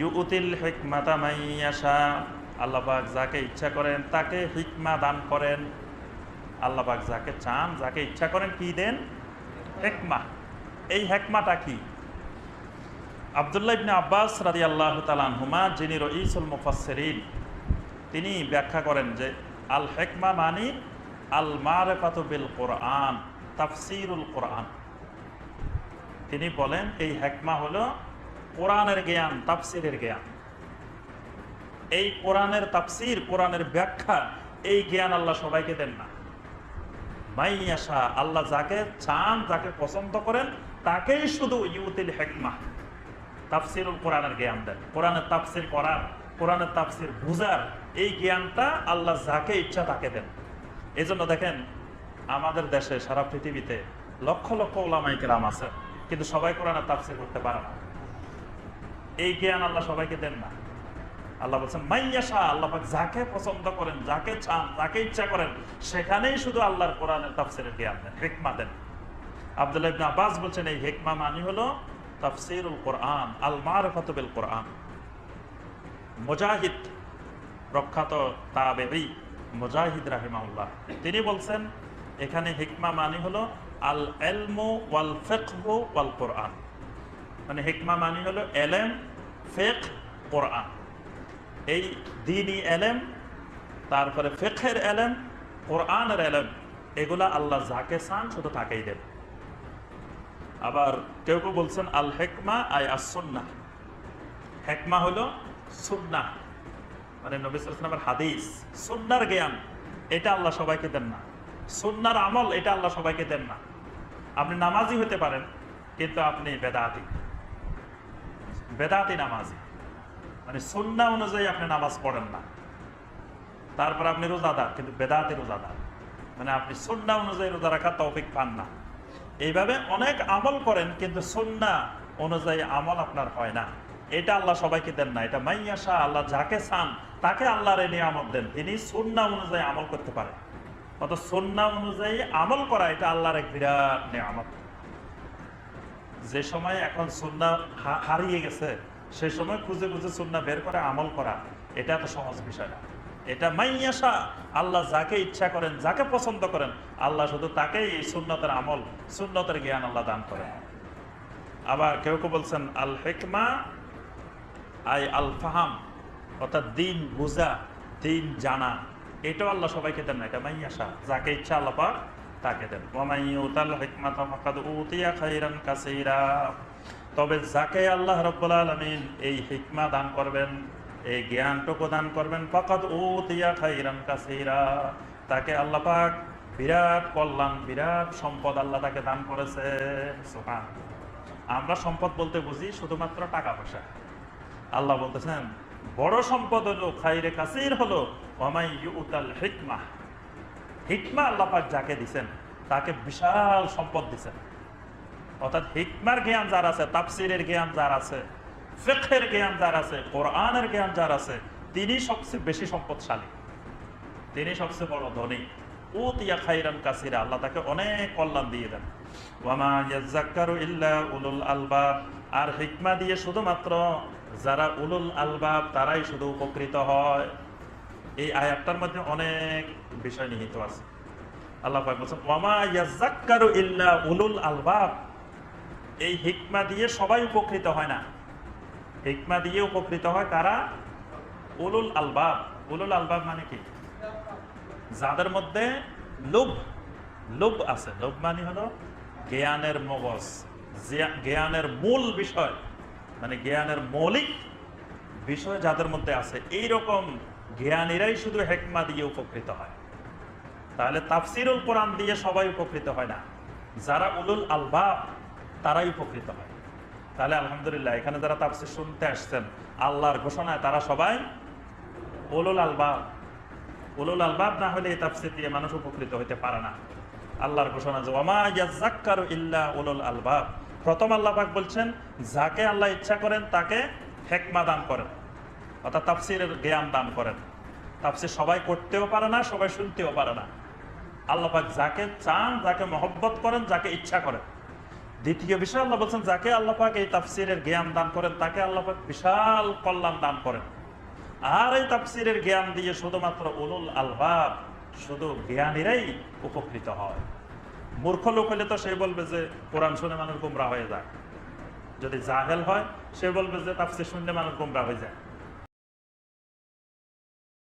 ইউতিল হিকমাতা মাইয়াশা আল্লাহ যাকে ইচ্ছা করেন তাকে হিকমা দান করেন। আল্লাহ পাক যাকে চান, যাকে ইচ্ছা করেন কি দেন? হেকমা। এই হেকমাটা কি? আবদুল্লাহ আব্বাস রাদি আল্লাহ তালানহুমা যিনি রইসুল মুফাসসিরিন, তিনি ব্যাখ্যা করেন যে আল হেকমা মানি আল মারেফাতু বিল কোরআন, তাফসিরুল কোরআন। তিনি বলেন, এই হেকমা হলো কোরআনের জ্ঞান, তাফসিরের জ্ঞান। এই কোরআনের তাফসির, কোরআনের ব্যাখ্যা, এই জ্ঞান আল্লাহ সবাইকে দেন না। মাইয়াশা আল্লাহ যাকে চান, যাকে পছন্দ করেন, তাকেই শুধু ইউতিল হেকমা, তাফসিরুল কোরআনের জ্ঞান দেন। কোরআনের তাফসির করার, কোরআনের তাফসির বুঝার, এই জ্ঞানটা আল্লাহ যাকে ইচ্ছা তাকে দেন। এই জন্য দেখেন, আমাদের দেশে, সারা পৃথিবীতে লক্ষ লক্ষ ওলামাই কেরাম আছে কিন্তু সবাই কোরআনের তাফসির করতে পারে না। এই জ্ঞান আল্লাহ সবাইকে দেন না। আল্লাহ বলছেন মাইয়াশা আল্লাহ যাকে পছন্দ করেন, যাকে চান, যাকে ইচ্ছা করেন, সেখানেই শুধু আল্লাহর কোরআনের তাফসিরের জ্ঞান দেন, হেকমা দেন। আব্দুল্লাহ আব্বাস বলছেন, এই হেকমা মানি হলো তাফসিরুল কোরআন আল কোরআন। মুজাহিদ, প্রখ্যাত তাবেঈ মুজাহিদ রাহিমাহুল্লাহ, তিনি বলছেন, এখানে হিকমা মানি হলো আল এলমো ওয়াল ফিকহু ওয়াল কোরআন মানে হিকমা মানি হলো এলেম ফেক কোরআন। এই দিনই এলেম, তারপরে ফেকের এলেম, কোরআনের এলেম, এগুলা আল্লাহ যাকে চান শুধু তাকেই দেন। আবার কেউ কেউ বলছেন আল হেকমা আই আসন্না হেকমা হলো সুন্না মানে নবিসামের হাদিস, সুন্নার জ্ঞান, এটা আল্লাহ সবাইকে দেন না। সুন্নার আমল, এটা আল্লাহ সবাইকে দেন না। আপনি নামাজি হতে পারেন, কিন্তু আপনি বেদাতি। বেদাতি নামাজি। মানে সুন্না অনুযায়ী আপনি নামাজ পড়েন না। তারপর আপনি রোজাদার, কিন্তু বেদাতি রোজাদার। মানে আপনি সুন্না অনুযায়ী রোজা রাখার তৌফিক পান না। এইভাবে অনেক আমল করেন, কিন্তু সুন্না অনুযায়ী আমল আপনার হয় না। এটা আল্লাহ সবাইকে দেন না। এটা মাইয়াশা আল্লাহ যাকে চান, তাকে আল্লাহর এই নিয়ামত দেন। তিনি সুন্না অনুযায়ী আমল করতে পারেন। অত সুন্না অনুযায়ী আমল করা, এটা আল্লাহর এক বিরাট নিয়ামত। যে সময় এখন সুন্না হারিয়ে গেছে, সে সময় খুঁজে খুঁজে সুন্না বের করে আমল করা, এটা তো সহজ বিষয় না। এটা মাইয়াশা, আল্লাহ যাকে ইচ্ছা করেন, যাকে পছন্দ করেন, আল্লাহ শুধু তাকেই এই সুন্নতের আমল, সুন্নতের জ্ঞান আল্লাহ দান করেন। আবার কেউ কেউ বলছেন আল হেকমা আই আল ফাহাম অর্থাৎ দিন বুঝা, দিন জানা, এটাও আল্লাহ সবাইকে দেন না, এটা মাইয়াশা, যাকে ইচ্ছা আল্লাহ তাকে দেন। তবে যাকে আল্লাহ রাব্বুল আলামিন এই হিকমা দান করবেন, এই জ্ঞানটুকু দান করবেন, ফাকাদ উতিয়া খাইরান কাসীরা। তাকে আল্লাহ পাক বিরাট কল্যাণ, বিরাট সম্পদ আল্লাহ তাকে দান করেছে। আমরা সম্পদ বলতে বুঝি শুধুমাত্র টাকা পয়সা। আল্লাহ বলতেছেন, বড় সম্পদ হলো, খাইরে কাসির হলো ওমাই ইউতাল হিকমা। হিকমা আল্লাহ পাক যাকে দিছেন, তাকে বিশাল সম্পদ দিছেন। অর্থাৎ হিকমার জ্ঞান যার আছে, তাফসিরের জ্ঞান যার আছে, ফিকহের জ্ঞান যার আছে, কোরআনের জ্ঞান যার আছে, তিনি সবচেয়ে বেশি সম্পদশালী। তিনি সবচেয়ে বড় ধনী। উতিয়া খাইরান কাসিরা, আল্লাহ তাকে অনেক কল্যাণ দিয়ে দেন। উলুল আলবাব। আর হিকমা দিয়ে শুধুমাত্র যারা উলুল আলবাব, তারাই শুধু উপকৃত হয়। এই আয়াতটার মধ্যে অনেক বিষয় নিহিত আছে। বলছেন উলুল আলবাব। এই দিয়ে সবাই উপকৃত হয় না। দিয়ে উপকৃত হয় কারা? উলুল উলুল মানে কি? যাদের মধ্যে লোভ লোভ আছে। লোভ মানে হলো জ্ঞানের মগজ। জ্ঞানের মূল বিষয়। মানে জ্ঞানের মৌলিক বিষয় যাদের মধ্যে আছে। এই রকম জ্ঞানীরাই শুধু হেকমা দিয়ে উপকৃত হয়। তাহলে তাফসিরুল কোরআন দিয়ে সবাই উপকৃত হয় না? যারা উলুল আলবাব, তারাই উপকৃত হয়। তাহলে আলহামদুলিল্লাহ, এখানে যারা তাফসির শুনতে আসছেন, আল্লাহর ঘোষণায় তারা সবাই উলুল আলবাব। উলুল আলবাব না হলে এই তাফসির দিয়ে মানুষ উপকৃত হতে পারে না। আল্লাহর ঘোষণা যে ওমা ইয়াজ্জাক্কারু ইল্লা উলুল আলবাব। প্রথম আল্লাহ পাক বলছেন, যাকে আল্লাহ ইচ্ছা করেন, তাকে হেকমা দান করেন। অর্থাৎ তাফসিরের জ্ঞান দান করেন। তাফসির সবাই করতেও পারে না, সবাই শুনতেও পারে না। আল্লাহ পাক যাকে চান, যাকে মহব্বত করেন, যাকে ইচ্ছা করেন। দ্বিতীয় বিষয় আল্লাহ বলছেন, যাকে আল্লাহ পাক এই তাফসিরের জ্ঞান দান করেন, তাকে আল্লাহ পাক বিশাল কল্যাণ দান করেন। আর এই তাফসিরের জ্ঞান দিয়ে শুধুমাত্র উলুল আলবাব, শুধু জ্ঞানীরাই উপকৃত হয়। মূর্খ লোক হলে তো সে বলবে যে, কোরআন শুনে মানুষ গুমরা হয়ে যায়। যদি জাহেল হয়, সে বলবে যে, তাফসির শুনলে মানুষ গুমরা হয়ে যায়।